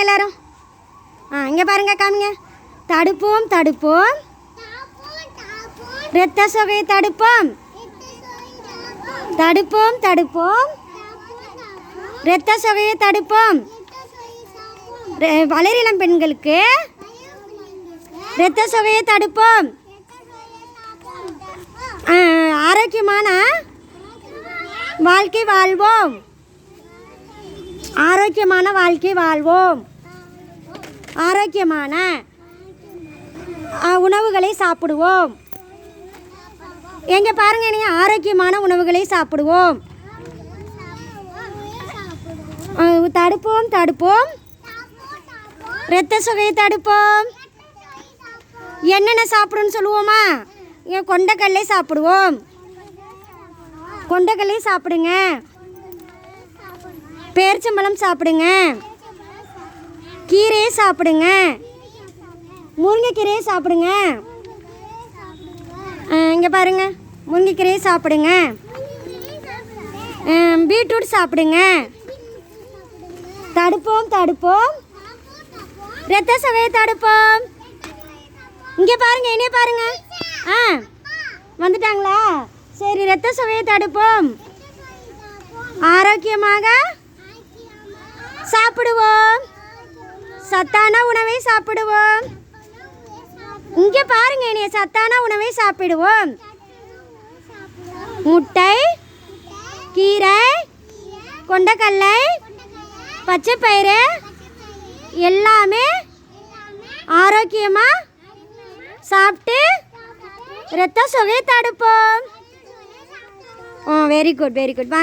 எல்லாரும்? ஆ இங்கே பாருங்க காமிங்க. தடுப்போம் தடுப்போம். இரத்த சொகையை தடுப்போம். தடுப்போம் தடுப்போம். இரத்த சொகையை தடுப்போம். வளரிளம் பெண்களுக்கு இரத்த சொகையை தடுப்போம். ஆரோக்கியமான வாழ்க்கை வாழ்வோம். ஆரோக்கியமான வாழ்க்கை வாழ்வோம். ஆரோக்கியமான உணவுகளை சாப்பிடுவோம். எங்கே பாருங்க நீங்க ஆரோக்கியமான உணவுகளை சாப்பிடுவோம். தடுப்போம் தடுப்போம். இரத்த சுகையை தடுப்போம். என்னென்ன சாப்பிடுன்னு சொல்லுவோமா? இங்கே கொண்டக்கல்லை சாப்பிடுவோம். கொண்டக்கல்லை சாப்பிடுங்க. பேரிச்சம்பழம் சாப்பிடுங்க. கீரையை சாப்பிடுங்க. முருங்கைக்கீரையை சாப்பிடுங்க. இங்கே பாருங்க. முருங்கைக்கீரையை சாப்பிடுங்க. பீட்ரூட் சாப்பிடுங்க. தடுப்போம் தடுப்போம். ரத்த சவையை தடுப்போம். இங்கே பாருங்க என்னைய பாருங்க. ஆ வந்துட்டாங்களா? சரி ரத்த சுவையை தடுப்போம். ஆரோக்கியமாக சாப்பிடுவோம். சத்தான உணவை சாப்பிடுவோம். இங்கே பாருங்க இனிய சத்தான உணவை சாப்பிடுவோம். முட்டை கீரை கொண்டக்கல்லை பச்சை பயிறு எல்லாமே ஆரோக்கியமாக சாப்பிட்டு ரத்த சுகையை தடுப்போம். Oh very good very good வாங்க.